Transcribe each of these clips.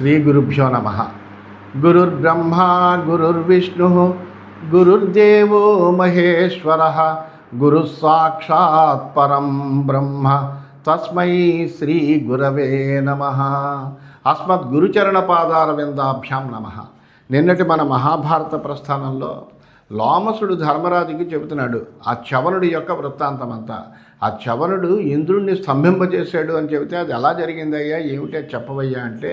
శ్రీ గురుభ్యో నమ గురుర్బ్రహ్మ గురుర్విష్ణు గురుర్దేవో మహేశ్వర గురు సాక్షాత్ పరం బ్రహ్మ తస్మై శ్రీ గురవే నమ అస్మద్ గురుచరణ పాదార విందాభ్యాం నమ నిన్నటి మన మహాభారత ప్రస్థానంలో లోమసుడు ధర్మరాజుకి చెబుతున్నాడు ఆ చవనుడి యొక్క వృత్తాంతమంతా. ఆ చవనుడు ఇంద్రుణ్ణి స్తంభింపజేశాడు అని చెబితే అది ఎలా జరిగిందయ్యా? ఏమిటి చెప్పవయ్యా అంటే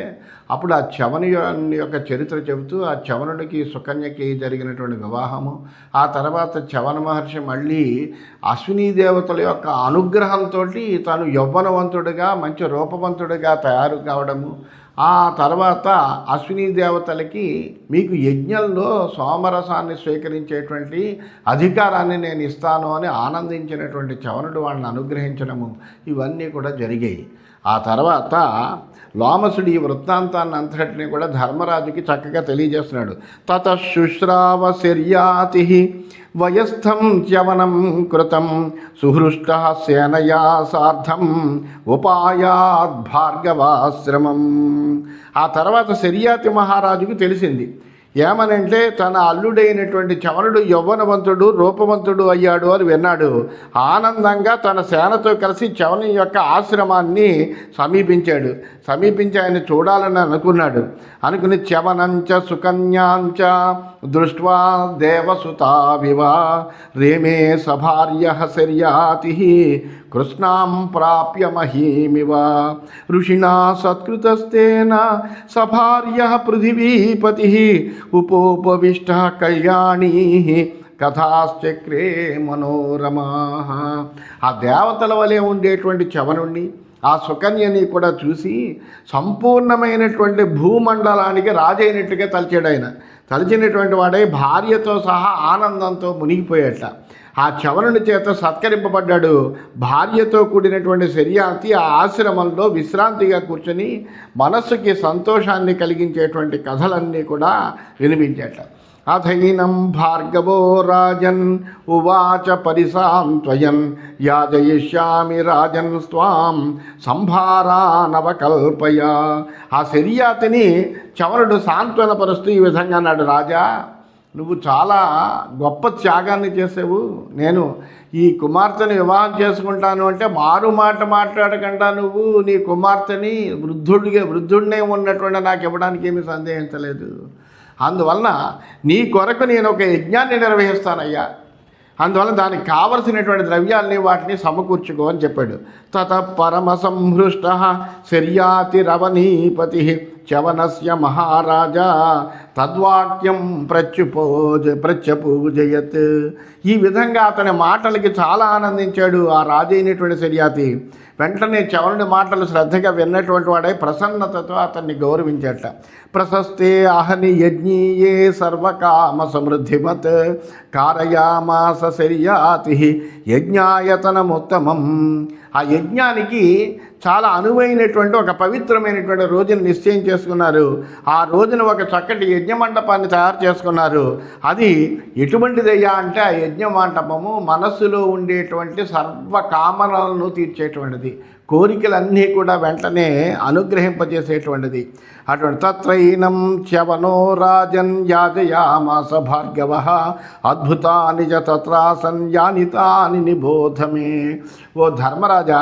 అప్పుడు ఆ చవని యొక్క చరిత్ర చెబుతూ ఆ చవనుడికి సుకన్యకి జరిగినటువంటి వివాహము ఆ తర్వాత చవన మహర్షి మళ్ళీ అశ్వినీ దేవతల యొక్క అనుగ్రహంతో తాను యౌవనవంతుడిగా మంచి రూపవంతుడిగా తయారు కావడము ఆ తర్వాత అశ్విని దేవతలకి మీకు యజ్ఞంలో సోమరసాన్ని స్వీకరించేటువంటి అధికారాన్ని నేను ఇస్తాను అని ఆనందించినటువంటి చవనుడు వాళ్ళని అనుగ్రహించడము ఇవన్నీ కూడా జరిగాయి. ఆ తర్వాత లోమసుడి ఈ వృత్తాంతాన్ని అంతటిని కూడా ధర్మరాజుకి చక్కగా తెలియజేస్తున్నాడు. తత శుశ్రావ శర్యాతి వయస్థం చ్యవనం కృతం సుహృష్ట సేనయా సార్ధం ఉపాయాద్ భార్గవాశ్రమం. ఆ తర్వాత శర్యాతి మహారాజుకు తెలిసింది. ఏమనంటే తన అల్లుడైనటువంటి చవనుడు యవ్వనవంతుడు రూపవంతుడు అయ్యాడు అని విన్నాడు. ఆనందంగా తన సేనతో కలిసి చవని యొక్క ఆశ్రమాన్ని సమీపించాడు. సమీపించి ఆయన చూడాలని అనుకున్నాడు. అనుకుని చవనంచ సుకన్యాంచ దృష్ట్వా దేవసుతావివ రేమే సభార్య శర్యాతి కృష్ణాం ప్రాప్య మహీమివ. ఋషిణా సత్కృతస్థేన సభార్య పృథివీపతి ఉపోపవిష్ట కళ్యాణీ. కథాశ్చక్రే మనోరమా. ఆ దేవతల వలె ఉండేటువంటి చవనుణ్ణి ఆ సుకన్యని కూడా చూసి సంపూర్ణమైనటువంటి భూమండలానికి రాజైనట్టుగా తలచాడు ఆయన. తలచినటువంటి వాడే భార్యతో సహా ఆనందంతో మునిగిపోయేట ఆ చవనుని చేత సత్కరింపబడ్డాడు. భార్యతో కూడినటువంటి శర్యాతి ఆ ఆశ్రమంలో విశ్రాంతిగా కూర్చొని మనస్సుకి సంతోషాన్ని కలిగించేటువంటి కథలన్నీ కూడా వినిపించేట. అథైనం భార్గవో రాజన్ ఉవాచ పరిసాంత్వయన్ యాజయిష్యామి రాజన్ స్వాం సంభారానవకల్పయ. ఆ శర్యాతిని చవనుడు సాంత్వనపరుస్తూ ఈ విధంగా అన్నాడు రాజా నువ్వు చాలా గొప్ప త్యాగాన్ని చేసావు. నేను ఈ కుమార్తెని వివాహం చేసుకుంటాను అంటే మారు మాట మాట్లాడకుండా నువ్వు నీ కుమార్తెని వృద్ధుడిగా వృద్ధుడినే ఉన్నటువంటి నాకు ఇవ్వడానికి ఏమీ సందేహించలేదు. అందువలన నీ కొరకు నేను ఒక యజ్ఞాన్ని నిర్వహిస్తానయ్యా. అందువల్ల దానికి కావలసినటువంటి ద్రవ్యాల్ని వాటిని సమకూర్చుకో అని చెప్పాడు. తత పరమ సంహృష్ట శర్యాతి రవనీపతి చవనస్య మహారాజా తద్వాక్యం ప్రత్యుపూజ ప్రత్యపూజయత్. ఈ విధంగా అతని మాటలకి చాలా ఆనందించాడు ఆ రాజైనటువంటి శర్యాతి వెంటనే చవనుడి మాటలు శ్రద్ధగా విన్నటువంటి వాడై ప్రసన్నతతో అతన్ని గౌరవించట ప్రశస్తే అహని యజ్ఞీయే సర్వకామ సమృద్ధిమత్. కారయామాస శర్యాతి యజ్ఞాయతనముత్తమం. ఆ యజ్ఞానికి చాలా అనువైనటువంటి ఒక పవిత్రమైనటువంటి రోజును నిశ్చయం చేసుకున్నారు. ఆ రోజున ఒక చక్కటి యజ్ఞ మండపాన్ని తయారు చేసుకున్నారు. అది ఎటువంటిదయ్యా అంటే ఆ యజ్ఞ మండపము మనస్సులో ఉండేటువంటి సర్వ కామనలను తీర్చేటువంటిది. కోరికలన్నీ కూడా వెంటనే అనుగ్రహింపజేసేటువంటిది. అటువంటి తత్రైనం చ్యవనో రాజన్ యాజయామాస భార్గవ అద్భుతాని చ తత్రాసన్ యానితాని నిబోధమే. ఓ ధర్మరాజా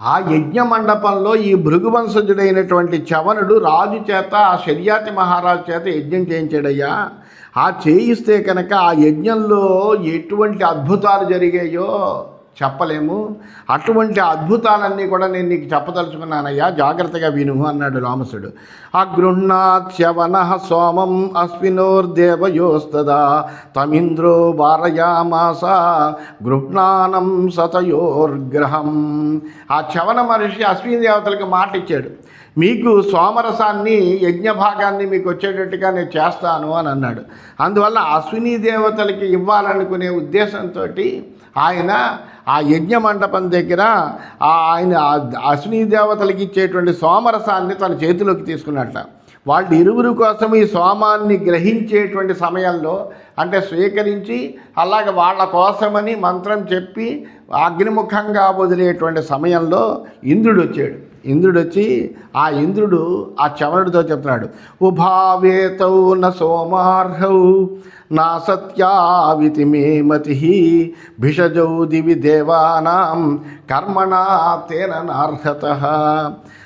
ఆ యజ్ఞ మండపంలో ఈ భృగువంశజుడైనటువంటి చవనుడు రాజు చేత ఆ శర్యాతి మహారాజు చేత యజ్ఞం చేయించాడయ్యా. ఆ చేయిస్తే కనుక ఆ యజ్ఞంలో ఎటువంటి అద్భుతాలు జరిగాయో చెప్పలేము. అటువంటి అద్భుతాలన్నీ కూడా నేను నీకు చెప్పదలుచుకున్నానయ్యా. జాగ్రత్తగా విను అన్నాడు రామసుడు. అగృహ్ణాత్యవన సోమం అశ్వినోర్దేవయోస్తదా తమింద్రో భారయామాస గృహ్ణానం సతయోర్గ్రహం. ఆ చవన మహర్షి అశ్విని దేవతలకు మాట ఇచ్చాడు. మీకు సోమరసాన్ని యజ్ఞభాగాన్ని మీకు వచ్చేటట్టుగా నేను చేస్తాను అని అన్నాడు. అందువల్ల అశ్విని దేవతలకి ఇవ్వాలనుకునే ఉద్దేశంతో ఆయన ఆ యజ్ఞ మండపం దగ్గర ఆయన అశ్విని దేవతలకి ఇచ్చేటువంటి సోమరసాన్ని తన చేతిలోకి తీసుకున్నట్ట. వాళ్ళు ఇరువురు కోసం ఈ సోమాన్ని గ్రహించేటువంటి సమయంలో అంటే స్వీకరించి అలాగ వాళ్ళ కోసమని మంత్రం చెప్పి అగ్నిముఖంగా వదిలేటువంటి సమయంలో ఇంద్రుడు వచ్చాడు. ఇంద్రుడు వచ్చి ఆ ఇంద్రుడు ఆ చవరుడితో చెప్తున్నాడు. ఉభావేతౌ న సోమార్హౌ నా సత్యావితి మే మతి భిషజౌ దివి దేవానాం కర్మణా తేన నార్హత.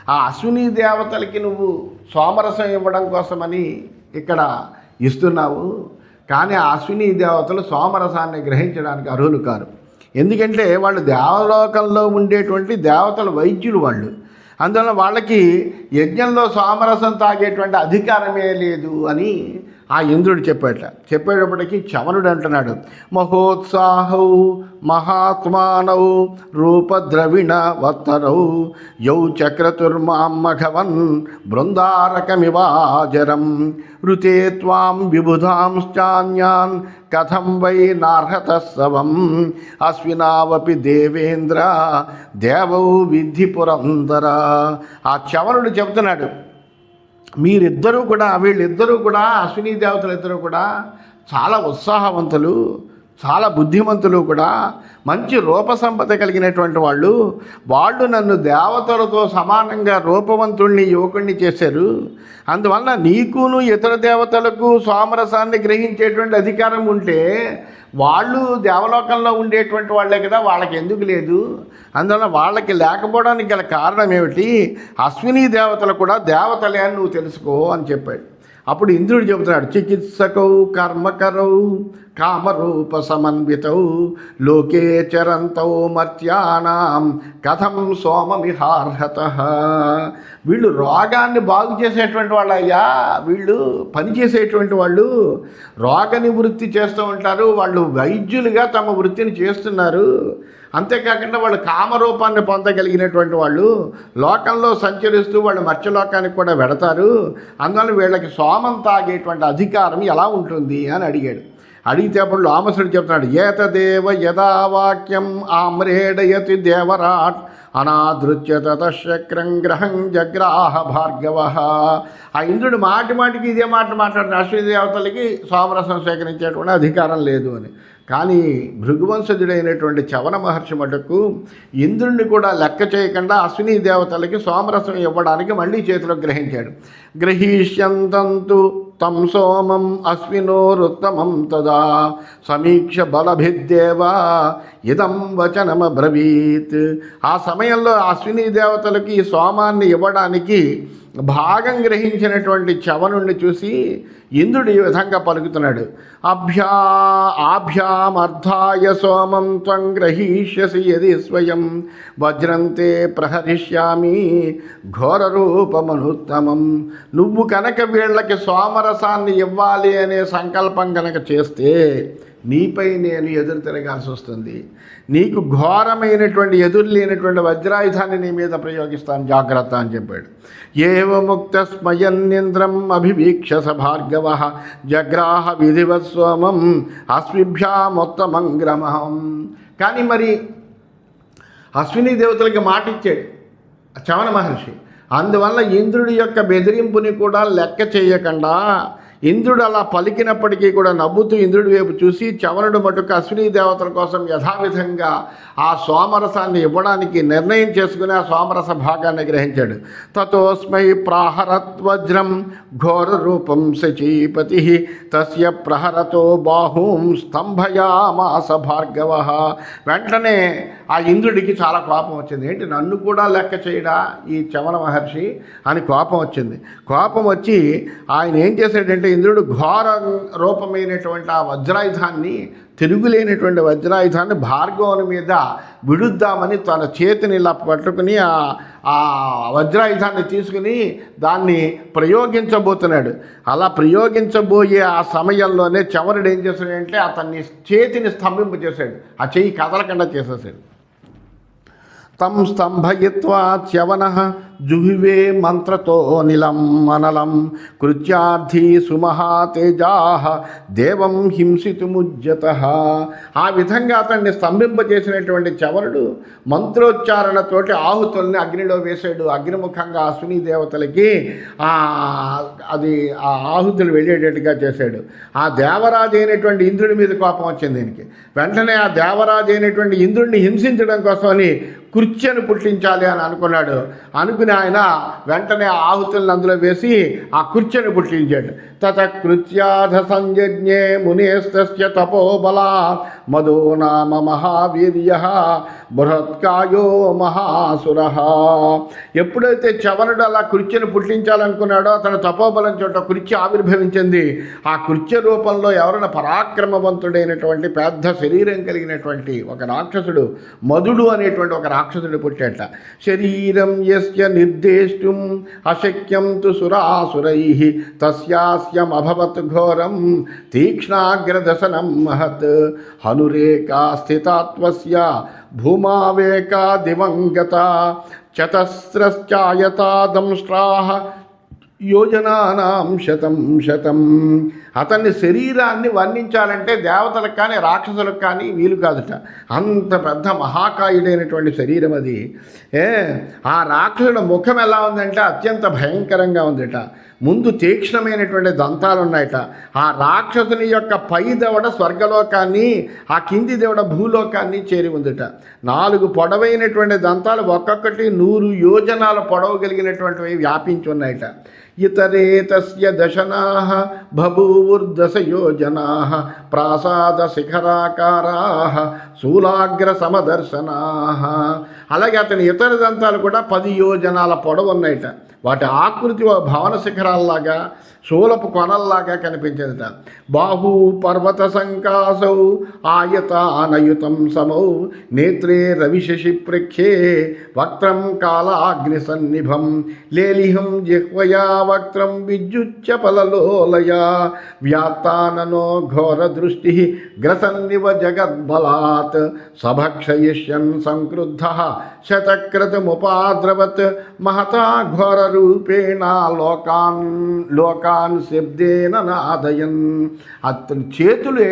ఆ అశ్విని దేవతలకి నువ్వు సోమరసం ఇవ్వడం కోసమని ఇక్కడ ఇస్తున్నావు. కానీ ఆ అశ్విని దేవతలు సోమరసాన్ని గ్రహించడానికి అర్హులు కారు. ఎందుకంటే వాళ్ళు దేవలోకంలో ఉండేటువంటి దేవతల వైద్యులు వాళ్ళు. అందువల్ల వాళ్ళకి యజ్ఞంలో సోమరసం తాగేటువంటి అధికారమే లేదు అని ఆ ఇంద్రుడు చెప్పేట. చెప్పేటప్పటికి చవనుడు అంటున్నాడు మహోత్సాహౌ మహాత్మానౌ రూపద్రవిణ వత్తరౌ యౌ చక్రతుర్మామఘవన్ బృందారకమివాజరం ఋతే త్వాం విబుధాంశ్చాన్యాన్ కథం వై నార్హత సవం అశ్వినావపి దేవేంద్ర దేవౌ విద్ధి పురందర. ఆ చవనుడు చెబుతున్నాడు మీరిద్దరూ కూడా వీళ్ళిద్దరూ కూడా అశ్విని దేవతలు ఇద్దరూ కూడా చాలా ఉత్సాహవంతులు. చాలా బుద్ధిమంతులు కూడా మంచి రూప సంపద కలిగినటువంటి వాళ్ళు వాళ్ళు నన్ను దేవతలతో సమానంగా రూపవంతుణ్ణి యువకుణ్ణి చేశారు. అందువలన నీకును ఇతర దేవతలకు సోమరసాన్ని గ్రహించేటువంటి అధికారం ఉంటే వాళ్ళు దేవలోకంలో ఉండేటువంటి వాళ్ళే కదా వాళ్ళకి ఎందుకు లేదు? అందువల్ల వాళ్ళకి లేకపోవడానికి గల కారణం ఏమిటి? అశ్విని దేవతలు కూడా దేవతలే అని నువ్వు తెలుసుకో అని చెప్పాడు. అప్పుడు ఇంద్రుడు చెబుతున్నాడు చికిత్సకౌ కర్మకరౌ కామరూప సమన్వితౌ లోకే చరంతౌ మర్త్యానాం కథం సోమమిహార్హత. వీళ్ళు రోగాన్ని బాగు చేసేటువంటి వాళ్ళు అయ్యా వీళ్ళు పని చేసేటువంటి వాళ్ళు. రోగ నివృత్తి చేస్తూ ఉంటారు వాళ్ళు వైద్యులుగా తమ వృత్తిని చేస్తున్నారు. అంతేకాకుండా వాళ్ళు కామరూపాన్ని పొందగలిగినటువంటి వాళ్ళు లోకంలో సంచరిస్తూ వాళ్ళు మత్స్యలోకానికి కూడా వెడతారు. అందువల్ల వీళ్ళకి సోమం తాగేటువంటి అధికారం ఎలా ఉంటుంది అని అడిగాడు. అడిగితే అప్పుడు లోమసుడు చెప్తున్నాడు ఏతదేవ యథావాక్యం ఆమ్రేడయతి దేవరాట్ అనాదృత్య తతశక్రం గ్రహం జగ్రాహ భార్గవ. ఆ ఇంద్రుడు మాటి మాటికి ఇదే మాట మాట్లాడిన అశ్విని దేవతలకి సోమరసం సేకరించేటువంటి అధికారం లేదు అని. కానీ భృగువంశజుడైనటువంటి చవన మహర్షి మటుకు ఇంద్రుణ్ణి కూడా లెక్క చేయకుండా అశ్విని దేవతలకి సోమరసం ఇవ్వడానికి మళ్ళీ చేతిలో గ్రహించాడు. గ్రహీష్యంతంతు తం సోమం అశ్వినోరుత్తమం తదా సమీక్ష బలభిద్దేవా ఇదం వచనమబ్రవీత్. ఆ సమయంలో అశ్విని దేవతలకి ఈ సోమాన్ని ఇవ్వడానికి భాగం గ్రహించినటువంటి చవనుణ్ణి చూసి ఇంద్రుడు ఈ విధంగా పలుకుతున్నాడు. అభ్యా ఆభ్యామర్థాయ సోమం త్వం గ్రహీష్యసి యది స్వయం. వజ్రంతే ప్రహరిష్యామి ఘోర రూపమనుత్తమం నువ్వు కనుక వీళ్ళకి సోమరసాన్ని ఇవ్వాలి అనే సంకల్పం కనుక చేస్తే నీపై నేను ఎదురు తిరగాల్సి వస్తుంది. నీకు ఘోరమైనటువంటి ఎదురు లేనటువంటి వజ్రాయుధాన్ని నీ మీద ప్రయోగిస్తాను. జాగ్రత్త అని చెప్పాడు. ఏవముక్త స్మయన్నింద్రం అభివీక్ష సభార్గవ భార్గవ జగ్రాహ విధివస్వమం సోమం అస్మిభ్యామొత్తమంగ్రమహం కానీ మరి అశ్విని దేవతలకి మాట ఇచ్చాడు చవన మహర్షి. అందువల్ల ఇంద్రుడి యొక్క బెదిరింపుని కూడా లెక్క చేయకుండా ఇంద్రుడు అలా పలికినప్పటికీ కూడా నవ్వుతూ ఇంద్రుడి వైపు చూసి చవనుడు మటుకు అశ్విని దేవతల కోసం యథావిధంగా ఆ సోమరసాన్ని ఇవ్వడానికి నిర్ణయం చేసుకుని ఆ సోమరస భాగాన్ని గ్రహించాడు. తతోస్మై ప్రాహరత్వజ్రం ఘోర రూపం శచీపతి తస్య ప్రహరతో బాహుం స్తంభయామాస భార్గవ. వెంటనే ఆ ఇంద్రుడికి చాలా కోపం వచ్చింది. ఏంటి? నన్ను కూడా లెక్క చేయడా ఈ చమల మహర్షి? అని కోపం వచ్చింది. కోపం వచ్చి ఆయన ఏం చేశాడంటే ఇంద్రుడు ఘోర రూపమైనటువంటి ఆ వజ్రాయుధాన్ని తిరుగులేనటువంటి వజ్రాయుధాన్ని భార్గవుని మీద విడుద్దామని తన చేతిని ఇలా పట్టుకుని ఆ వజ్రాయుధాన్ని తీసుకుని దాన్ని ప్రయోగించబోతున్నాడు. అలా ప్రయోగించబోయే ఆ సమయంలోనే చమరుడు ఏం చేశాడంటే అతన్ని చేతిని స్తంభింపచేశాడు ఆ చెయ్యి కదలకుండా చేసేసాడు. తం స్తంభయిత్వా చ్యవన జుహివే మంత్రతో నిలం మనలం కృత్యార్థి సుమహాతేజా దేవం హింసితుముజ్యత ఆ విధంగా అతన్ని స్తంభింపజేసినటువంటి చవరుడు మంత్రోచ్చారణతోటి ఆహుతుల్ని అగ్నిలో వేశాడు. అగ్నిముఖంగా అశ్విని దేవతలకి అది ఆ ఆహుతులు వెళ్ళేటట్టుగా చేశాడు. ఆ దేవరాజు అయినటువంటి ఇంద్రుడి మీద కోపం వచ్చింది దీనికి. వెంటనే ఆ దేవరాజు అయినటువంటి ఇంద్రుడిని హింసించడం కోసమని కుర్చీని పుట్టించాలి అని అనుకున్నాడు. అనుకుని ఆయన వెంటనే ఆహుతులను అందులో వేసి ఆ కుర్చీని పుట్టించాడు. తత కృత్యాధ సంజజ్ఞే మునేస్తస్య తపోబలా మధో నామ మహావీర్య బృహత్కాయో మహాసుర. ఎప్పుడైతే చవనుడు అలా కుర్చీని పుట్టించాలనుకున్నాడో తన తపోబలం చోట కుర్చీ ఆవిర్భవించింది. ఆ కుర్చీ రూపంలో ఎవరైనా పరాక్రమవంతుడైనటువంటి పెద్ద శరీరం కలిగినటువంటి ఒక రాక్షసుడు మధుడు అనేటువంటి ఒక రాక్షసుడు పుట్టేట శరీరం యస్య నిర్దేష్టుం అశక్యం తు సురాసురై తస్యాస్యమభవత్ ఘోరం తీక్ష్ణాగ్రదశనం మహత్ హనురేకా స్థితాత్వస్య భూమావేకా దివంగత చతస్రశ్చాయతాదంష్ట్రాహ యోజనానాం శతం శతం అతన్ని శరీరాన్ని వర్ణించాలంటే దేవతలకు కానీ రాక్షసులకు కానీ వీలు కాదుట. అంత పెద్ద మహాకాయుడైనటువంటి శరీరం అది. ఏ ఆ రాక్షసుడు ముఖం ఎలా ఉందంటే అత్యంత భయంకరంగా ఉందిట. ముందు తీక్ష్ణమైనటువంటి దంతాలు ఉన్నాయట ఆ రాక్షసుని యొక్క పై దవడ స్వర్గలోకాన్ని ఆ కింది దవడ భూలోకాన్ని చేరి ఉందిట. నాలుగు పొడవైనటువంటి దంతాలు ఒక్కొక్కటి నూరు యోజనాల పొడవు కలిగినటువంటివి వ్యాపించి ఉన్నాయట. ఇతరేతస్య దశనా బభూవుర్దశ యోజనా ప్రాసాద శిఖరాకారా శూలాగ్ర సమదర్శనా అలాగే అతని ఇతర దంతాలు కూడా పది యోజనాల పొడవు ఉన్నాయట వాటి ఆకృతి భవన శిఖరాల్లాగా శూలపు కొనల్లాగా కనిపించేదట. బాహు పర్వత సంకాసౌ ఆయతానయుతం సమౌ నేత్రే రవిశశి ప్రఖ్యే వక్త్రం కాలాగ్ని సన్నిభం. లేలిహం జిహ్వయా వక్త్రం విద్యుచ్చపలలోలయా వ్యాతాననో ఘోర దృష్టి గ్రసన్నివ జగద్బలాత్. సభక్షయిష్యన్ సంక్రుద్ధ శతక్రతముపాద్రవత్. మహతా ఘోర రూపేణ లోకాన్ లోకా లోకాన్ శబ్దేన నాదయన్. అతని చేతులే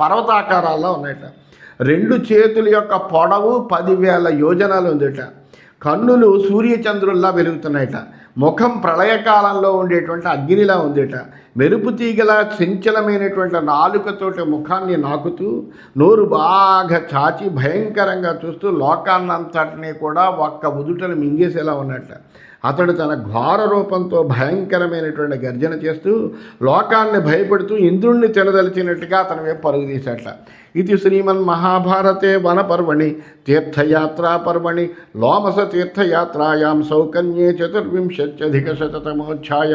పర్వతాకారాల్లో ఉన్నాయట. రెండు చేతుల యొక్క పొడవు పదివేల యోజనాలు ఉందిట. కన్నులు సూర్యచంద్రుల్లా వెలుగుతున్నాయట. ముఖం ప్రళయకాలంలో ఉండేటువంటి అగ్నిలా ఉందిట. మెరుపు తీగల చంచలమైనటువంటి నాలుకతోటి ముఖాన్ని నాకుతూ నోరు బాగా చాచి భయంకరంగా చూస్తూ లోకాన్నంతటినీ కూడా ఒక్క ఉదుటను మింగేసేలా ఉన్నట్ట. అతడు తన ఘోర రూపంతో భయంకరమైనటువంటి గర్జన చేస్తూ లోకాన్ని భయపెడుతూ ఇంద్రుణ్ణి తినదలిచినట్టుగా అతని వైపు పరుగు తీసేట ఇది శ్రీమన్ మహాభారతే వనపర్వణి తీర్థయాత్రా పర్వణి లోమస తీర్థయాత్రాయాం సౌకన్యే చతుర్వింశత్యధిక శతమోధ్యాయ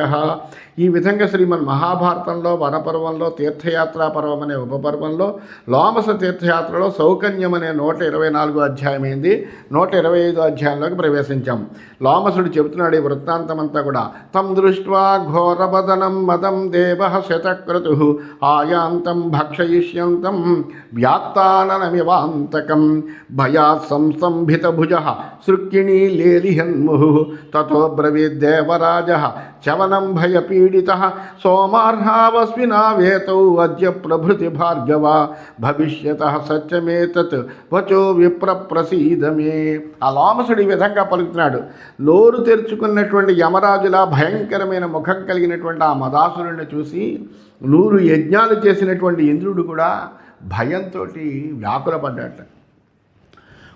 ఈ విధంగా శ్రీమన్ మహాభారతంలో వనపర్వంలో తీర్థయాత్రా పర్వం అనే ఉపపర్వంలో లోమస తీర్థయాత్రలో సౌకన్యం అనే నూట ఇరవై నాలుగు అధ్యాయం అయింది నూట ఇరవై ఐదు అధ్యాయంలోకి ప్రవేశించాం. లోమసుడు చెబుతున్నాడు ఈ వృత్తాంతం అంతా కూడా తం దృష్ట్వా ఘోరబదనం మదం దేవ శతక్రతు ఆయాంతం భక్షయిష్యంతం వ్యాత్తాననమివాంతకం భయాత్ సంస్తంభిత భుజ సృక్కిణీ లేలిహన్ముహు తతో బ్రవీద్దేవరాజ చవనం భయపీడిత సోమార్హావస్వినావేతౌ అద్య ప్రభృతి భార్గవ భవిష్యత సత్యమేతత్ వచో విప్ర ప్రసీదమే ఆ లోమసుడు ఈ విధంగా పలుకుతున్నాడు. నోరు తెరుచుకున్నటువంటి యమరాజులా భయంకరమైన ముఖం కలిగినటువంటి ఆ మదాసురుణ్ణి చూసి నూరు యజ్ఞాలు చేసినటువంటి ఇంద్రుడు కూడా భయంతో వ్యాకులపడ్డాట.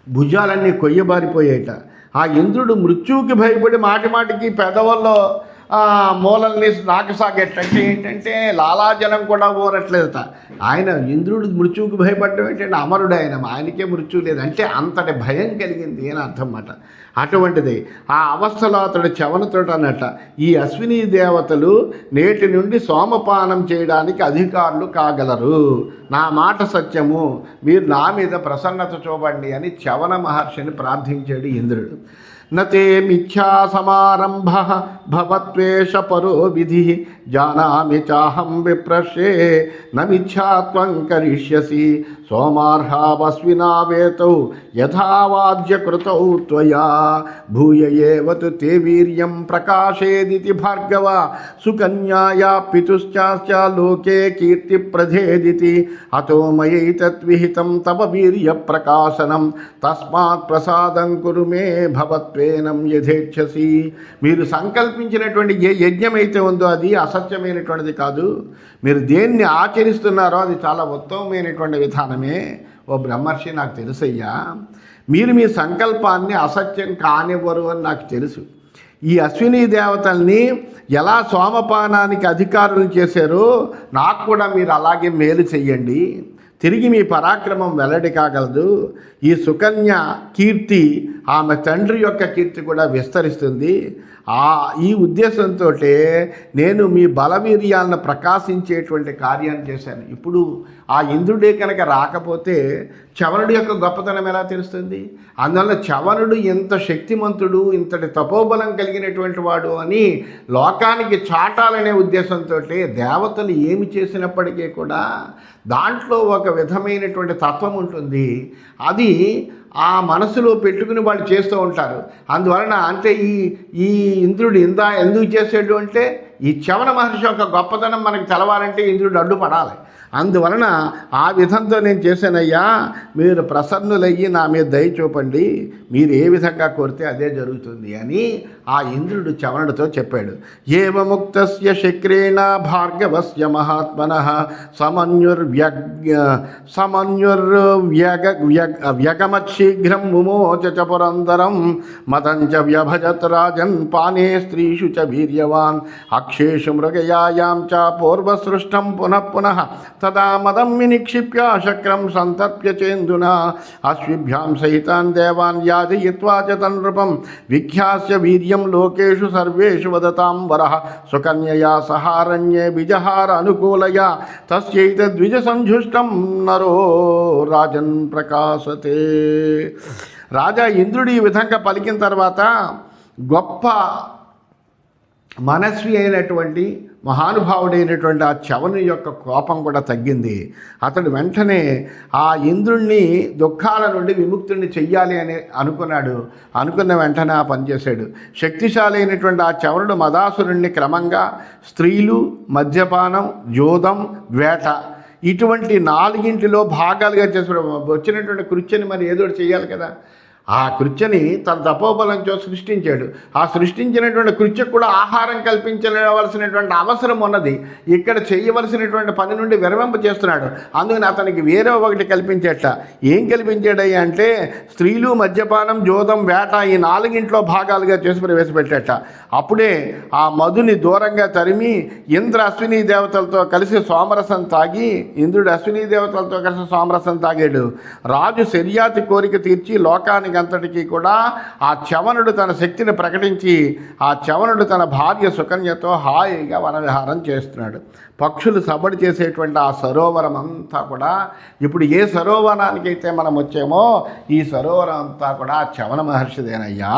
భుజాలన్నీ కొయ్యబారిపోయేట ఆ ఇంద్రుడు మృత్యువుకి భయపడి మాటి మాటికి పెదవుల్లో మూలల్ని నాకసాగేటంటే ఏంటంటే లాలాజలం కూడా ఊరట్లేదట ఆయన ఇంద్రుడు మృత్యువుకు భయపడడం ఏంటంటే అమరుడు ఆయన ఆయనకే మృత్యు లేదు. అంటే అంతటి భయం కలిగింది అని అర్థం అన్నమాట అటువంటిది. ఆ అవస్థలో అతడు చవనతోట అన్నట్ట ఈ అశ్విని దేవతలు నేటి నుండి సోమపానం చేయడానికి అధికారులు కాగలరు. నా మాట సత్యము. మీరు నా మీద ప్రసన్నత చూపండి అని చవన మహర్షిని ప్రార్థించాడు ఇంద్రుడు. నతే మిథ్యా సమారంభ భవత్వేష పరో విధి జానామి చాహం విప్రశే నమిచ్ఛాత్వం కరిష్యసి సోమార్హావస్వినా వేతౌ యథావాద్యకృతౌ త్వయా భూయ ఏవ తే వీర్యం ప్రకాశేదితి భార్గవ సుకన్యాయా పితుశ్చాశ్చ లోకే కీర్తి ప్రధేదితి అతో మయైతద్విహితం తవ వీర్య ప్రకాశనం తస్మాత్ ప్రసాదం కురు మే భవత్వేనం యథేచ్ఛసి మీరు సంకల్ప సంకల్పించినటువంటి ఏ యజ్ఞం అయితే ఉందో అది అసత్యమైనటువంటిది కాదు. మీరు దేన్ని ఆచరిస్తున్నారో అది చాలా ఉత్తమమైనటువంటి విధానమే. ఓ బ్రహ్మర్షి నాకు తెలుసయ్యా మీరు మీ సంకల్పాన్ని అసత్యం కానివ్వరు అని నాకు తెలుసు. ఈ అశ్విని దేవతల్ని ఎలా సోమపానానికి అధికారులు చేశారో నాకు కూడా మీరు అలాగే మేలు చెయ్యండి. తిరిగి మీ పరాక్రమం వెల్లడి కాగలదు. ఈ సుకన్య కీర్తి ఆమె తండ్రి యొక్క కీర్తి కూడా విస్తరిస్తుంది. ఆ ఈ ఉద్దేశంతో నేను మీ బలవీర్యాలను ప్రకాశించేటువంటి కార్యాన్ని చేశాను. ఇప్పుడు ఆ ఇంద్రుడే కనుక రాకపోతే చవనుడి యొక్క గొప్పతనం ఎలా తెలుస్తుంది? అందువల్ల చవనుడు ఇంత శక్తిమంతుడు ఇంతటి తపోబలం కలిగినటువంటి వాడు అని లోకానికి చాటాలనే ఉద్దేశంతో దేవతలు ఏమి చేసినప్పటికీ కూడా దాంట్లో ఒక విధమైనటువంటి తత్వం ఉంటుంది. అది ఆ మనసులో పెట్టుకుని వాళ్ళు చేస్తూ ఉంటారు. అందువలన అంటే ఈ ఈ ఇంద్రుడు ఇందా ఎందుకు చేసాడు అంటే ఈ చవన మహర్షి యొక్క గొప్పతనం మనకు తెలవాలంటే ఇంద్రుడు అడ్డుపడాలి అందువలన ఆ విధంతో నేను చేశానయ్యా మీరు ప్రసన్నులయ్యి నా మీద దయ చూపండి మీరు ఏ విధంగా కోరితే అదే జరుగుతుంది అని ఆ ఇంద్రుడు చవనుడితో చెప్పాడు. ఏవముక్తస్య శక్రేణ భార్గవస్య మహాత్మన సమన్యుర్వ్యగ్ సమన్యుర్వ్యగ వ్యగ్ శీఘ్రం ముమోచ చ పురందరం మతం వ్యభజత్ రాజన్ పానే స్త్రీషు చ వీర్యవాన్ అక్షేషు మృగయాయాం చ పూర్వసృష్టం పునః పునః తదా మదం వినిక్షిప్య శక్రం సంతర్ప్య చేందున. అశ్విభ్యాం సహితాన్ దేవాన్ యాజయిత్వా చ తన్నృపం విఖ్యాస్య వీర్యం లోకేషు సర్వేషు వదతాం వర. సుకన్యయా సహారణ్యే విజహార అనుకూలయా. తస్యైతద్విజ సంజుష్టం నరో రాజన్ ప్రకాశతే. రాజా ఇంద్రుడు ఈ విధంగా పలికిన తర్వాత గొప్ప మనస్వి అయినటువంటి మహానుభావుడైనటువంటి ఆ చవని యొక్క కోపం కూడా తగ్గింది. అతడు వెంటనే ఆ ఇంద్రుణ్ణి దుఃఖాల నుండి విముక్తుడిని చెయ్యాలి అని అనుకున్నాడు. అనుకున్న వెంటనే ఆ పని చేశాడు. శక్తిశాలి అయినటువంటి ఆ చవనుడు మదాసురుణ్ణి క్రమంగా స్త్రీలు మద్యపానం జోదం వేట ఇటువంటి నాలుగింటిలో భాగాలుగా చేసిన వచ్చినటువంటి కృత్యని మరి ఏదో చేయాలి కదా. ఆ కృత్యని తన తపోబలంతో సృష్టించాడు. ఆ సృష్టించినటువంటి కృత్యకు కూడా ఆహారం కల్పించవలసినటువంటి అవసరం ఉన్నది. ఇక్కడ చేయవలసినటువంటి పని నుండి విరమింప చేస్తున్నాడు. అందుకని అతనికి వేరే ఒకటి కల్పించేట. ఏం కల్పించాడయ్యా అంటే స్త్రీలు మద్యపానం జోదం వేట ఈ నాలుగింట్లో భాగాలుగా చేసి ప్రవేశపెట్టేట. అప్పుడే ఆ మధుని దూరంగా తరిమి ఇంద్ర అశ్విని దేవతలతో కలిసి సోమరసం తాగి ఇంద్రుడు అశ్విని దేవతలతో కలిసి సోమరసం తాగాడు. రాజు శర్యాతి కోరిక తీర్చి లోకానికి అంతటికీ కూడా ఆ చవనుడు తన శక్తిని ప్రకటించి ఆ చవనుడు తన భార్య సుకన్యతో హాయిగా వనవిహారం చేస్తున్నాడు. పక్షులు సబడి చేసేటువంటి ఆ సరోవరం అంతా కూడా ఇప్పుడు ఏ సరోవరానికైతే మనం వచ్చామో ఈ సరోవరం అంతా కూడా చవన మహర్షిదేనయ్యా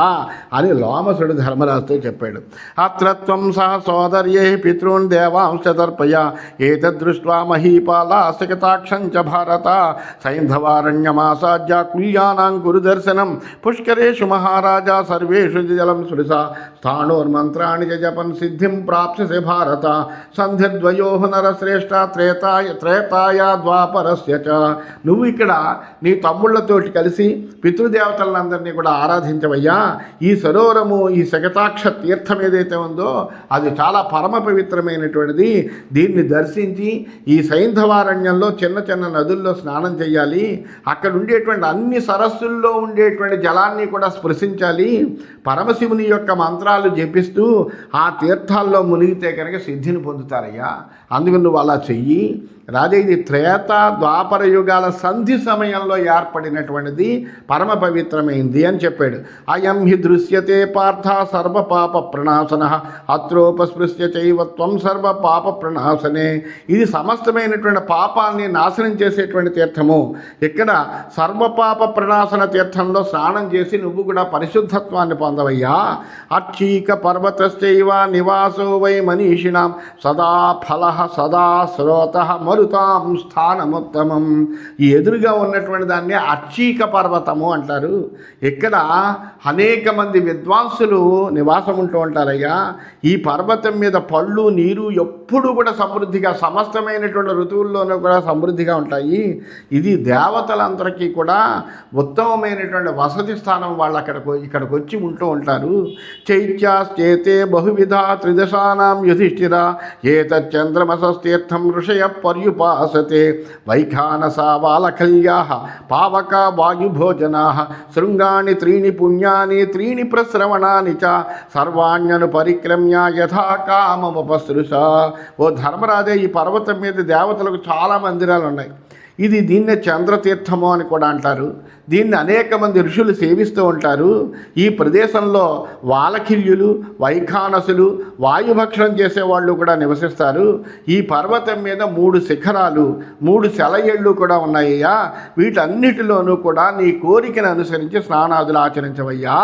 అని లోమసుడు ధర్మరాజుతో చెప్పాడు. అత్రత్వం సహ సోదర్యే పితృన్ దేవాంశ దర్పయ ఏతదృష్ట్వా మహీపాల అసకతాక్షం చ భారత సైంధవారణ్యమాసాద్య కుల్యానాం గురుదర్శనం పుష్కరేషు మహారాజా సర్వేషు జలం సురిసా స్థాణోర్మంత్రాణి జపన్ సిద్ధిం ప్రాప్స్యసి భారత సంధ్యద్వయో నరశ్రేష్ట త్రేతాయ త్రేతాయ ద్వాపరస్య చ. నువ్వు ఇక్కడ నీ తమ్ముళ్ళతోటి కలిసి పితృదేవతలందరినీ కూడా ఆరాధించవయ్యా. ఈ సరోవరము ఈ శగతాక్ష తీర్థం ఏదైతే ఉందో అది చాలా పరమ పవిత్రమైనటువంటిది. దీన్ని దర్శించి ఈ సైంధవారణ్యంలో చిన్న చిన్న నదుల్లో స్నానం చేయాలి అక్కడ ఉండేటువంటి అన్ని సరస్సుల్లో ఉండేటువంటి జలాన్ని కూడా స్పృశించాలి. పరమశివుని యొక్క మంత్రాలు జపిస్తూ ఆ తీర్థాల్లో మునిగితే కనుక సిద్ధిని పొందుతారయ్యా. అందుకని నువ్వు అలా చెయ్యి. రాజా ఇది త్రేత ద్వాపర యుగాల సంధి సమయంలో ఏర్పడినటువంటిది పరమ పవిత్రమైంది అని చెప్పాడు. అయం హి దృశ్యతే పార్థ సర్వ పాప ప్రణాశన అత్రోపస్పృశ్య చైవత్వం సర్వ పాప ప్రణాశనే ఇది సమస్తమైనటువంటి పాపాన్ని నాశనం చేసేటువంటి తీర్థము. ఇక్కడ సర్వపాప ప్రణాశన తీర్థంలో స్నానం చేసి నువ్వు కూడా పరిశుద్ధత్వాన్ని పొందవయ్యా. అక్షీక పర్వతశ్చైవ నివాసో వై మనీషిణాం సదా ఫల సదా శ్రోత మరుతాం స్థానముత్తమం. ఈ ఎదురుగా ఉన్నటువంటి దాన్ని అక్షీక పర్వతము అంటారు. ఇక్కడ అనేక మంది విద్వాంసులు నివాసం ఉంటూ ఉంటారయ్యా. ఈ పర్వతం మీద పళ్ళు నీరు ఎప్పుడూ కూడా సమృద్ధిగా సమస్తమైనటువంటి ఋతువుల్లోనూ కూడా సమృద్ధిగా ఉంటాయి. ఇది దేవతలందరికీ కూడా ఉత్తమమైనటువంటి వసతి స్థానం వాళ్ళు అక్కడికి ఇక్కడికి వచ్చి ఉంటూ ఉంటారు. చైత్యాశ్చేతే బహువిధ త్రిదశానాం యుధిష్ఠిర. ఏతచ్చంద్రమసస్తీర్థం ఋషయ పర్యు వాయుపాసతే వైఖానసా బాలకల్యా పావక వాయుభోజనా శృంగాని త్రీణి పుణ్యాని త్రీణి ప్రశ్రవణాని చ సర్వాణ్యను పరిక్రమ్య యథా కామముపసృశ ఓ ధర్మరాజే ఈ పర్వతం మీద దేవతలకు చాలా మందిరాలు ఉన్నాయి ఇది దీన్నే చంద్రతీర్థము అని కూడా అంటారు. దీన్ని అనేక మంది ఋషులు సేవిస్తూ ఉంటారు. ఈ ప్రదేశంలో వాలకిల్యులు వైఖానసులు వాయుభక్షణం చేసేవాళ్ళు కూడా నివసిస్తారు. ఈ పర్వతం మీద మూడు శిఖరాలు మూడు సెలయేళ్ళు కూడా ఉన్నాయ్యా. వీటన్నిటిలోనూ కూడా నీ కోరికను అనుసరించి స్నానాదులు ఆచరించవయ్యా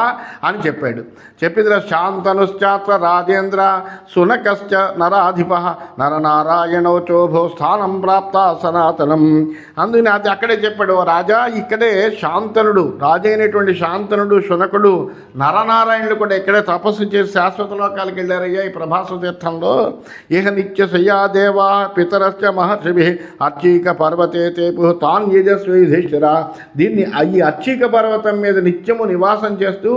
అని చెప్పాడు. చెప్పిద్ర శాంతనుశ్చాత్ర రాజేంద్ర సునకశ్చ నరాధిప నరనారాయణోచోభో స్థానం ప్రాప్త సనాతనం అందుకని అది అక్కడే చెప్పాడు "ఓ రాజా ఇక్కడే శా శాంతనుడు రాజైనటువంటి శాంతనుడు శునకుడు నరనారాయణుడు కూడా ఇక్కడే తపస్సు చేసి శాశ్వత లోకాలకు వెళ్ళారయ్యా ఈ ప్రభాస తీర్థంలో. ఇహ నిత్య శయ్యాదేవా పితరస్య మహర్షిభి అర్చీక పర్వతే తేపు తాన్ యజస్వీధిష్ఠిర దీన్ని ఈ అర్చీక పర్వతం మీద నిత్యము నివాసం చేస్తూ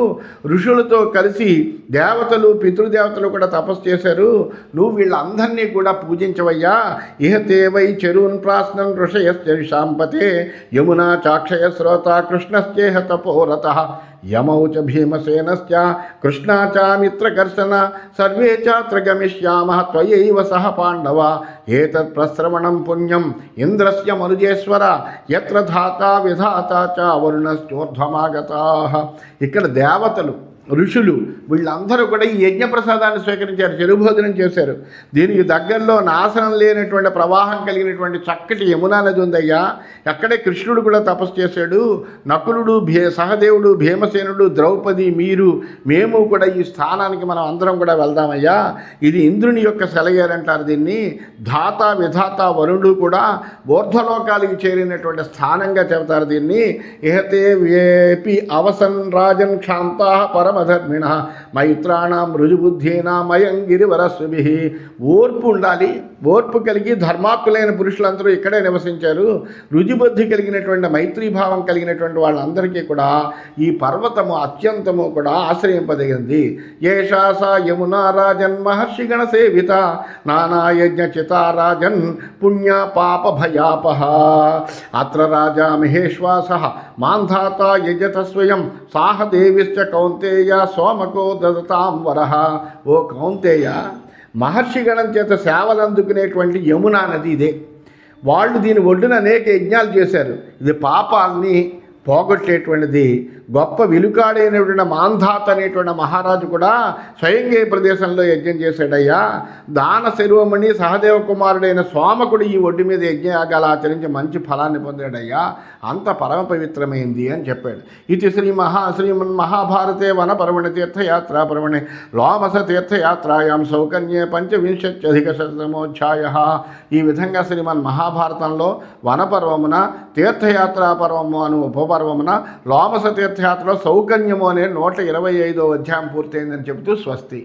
ఋషులతో కలిసి దేవతలు పితృదేవతలు కూడా తపస్సు చేశారు. నువ్వు వీళ్ళందరినీ కూడా పూజించవయ్యా. ఇహ తేవై చెరువున్ ప్రాశ్నం శాంపతే యమునా చాక్షయ శ్రోత కృష్ణశ్చేహ తపోరత యమౌ చ భీమసేనశ్చ కృష్ణా చ మిత్రకర్షణ సర్వే చాత్ర గమిష్యామ త్వయైవ సహ పాండవ ఏతత్ ప్రశ్రవణం పుణ్యం ఇంద్రస్య మనుజేశ్వర ఎత్ర ధాత విధాత చ వరుణశ్చోర్ధ్వమాగతా ఇక్కడ దేవతలు ఋషులు వీళ్ళందరూ కూడా ఈ యజ్ఞప్రసాదాన్ని స్వీకరించారు చెరుభోజనం చేశారు. దీనికి దగ్గరలో నాశనం లేనటువంటి ప్రవాహం కలిగినటువంటి చక్కటి యమునా నది ఉందయ్యా. అక్కడే కృష్ణుడు కూడా తపస్సు చేశాడు. నకులుడు భీ సహదేవుడు భీమసేనుడు ద్రౌపది మీరు మేము కూడా ఈ స్థానానికి మనం అందరం కూడా వెళ్దామయ్యా. ఇది ఇంద్రుని యొక్క సెలయేరంటారు దీన్ని. ధాత విధాత వరుణుడు కూడా ఊర్ధ్వలోకాలకి చేరినటువంటి స్థానంగా చెబుతారు దీన్ని. ఇహతే వేపి అవసన్ రాజన్ క్షాంతా పరమధర్మిణ మైత్రాణం రుజుబుద్ధీనా మయం గిరివరస్సుభి ఓర్పు ఉండాలి ఓర్పు కలిగి ధర్మాత్ములైన పురుషులందరూ ఇక్కడే నివసించారు. రుజుబుద్ధి కలిగినటువంటి మైత్రీభావం కలిగినటువంటి వాళ్ళందరికీ కూడా ఈ పర్వతము అత్యంతము కూడా ఆశ్రయింపదగింది. ఏషా సా యమునా రాజన్ మహర్షిగణ సేవిత నానాయజ్ఞ చితారాజన్ పుణ్య పాప భయాపహ. అత్ర రాజా మహేశ్వాస మాంధాత యజత స్వయం సాహదేవిశ్చ కౌంతేయ సోమకో దదతాం వర. ఓ కౌంతేయ మహర్షిగణం చేత సేవలు అందుకునేటువంటి యమునా నది ఇదే. వాళ్ళు దీని ఒడ్డున అనేక యజ్ఞాలు చేశారు. ఇది పాపాలని పోగొట్టేటువంటిది గొప్ప వెలుకాడైనటువంటి మాంధాత్ అనేటువంటి మహారాజు కూడా స్వయంగా ఈ ప్రదేశంలో యజ్ఞం చేశాడయ్యా. దాన శిరోమణి సహదేవ కుమారుడైన సోమకుడు ఈ ఒడ్డు మీద యజ్ఞయాగాలు ఆచరించి మంచి ఫలాన్ని పొందాడయ్యా. అంత పరమ పవిత్రమైంది అని చెప్పాడు. ఇది శ్రీ మహా శ్రీమన్ మహాభారతే వన పర్వణి తీర్థయాత్ర పర్వణి లోమస తీర్థయాత్రాయాం సౌకన్యే పంచవింశత్యధిక శతమోధ్యాయ. ఈ విధంగా శ్రీమన్ మహాభారతంలో వనపర్వమున తీర్థయాత్రా పర్వము అను ఉపపర్వమున లోమస తీర్థ ఉపనిషత్తులో సౌకన్యము అనే నూట ఇరవై ఐదో అధ్యాయం పూర్తయిందని చెబుతూ స్వస్తి.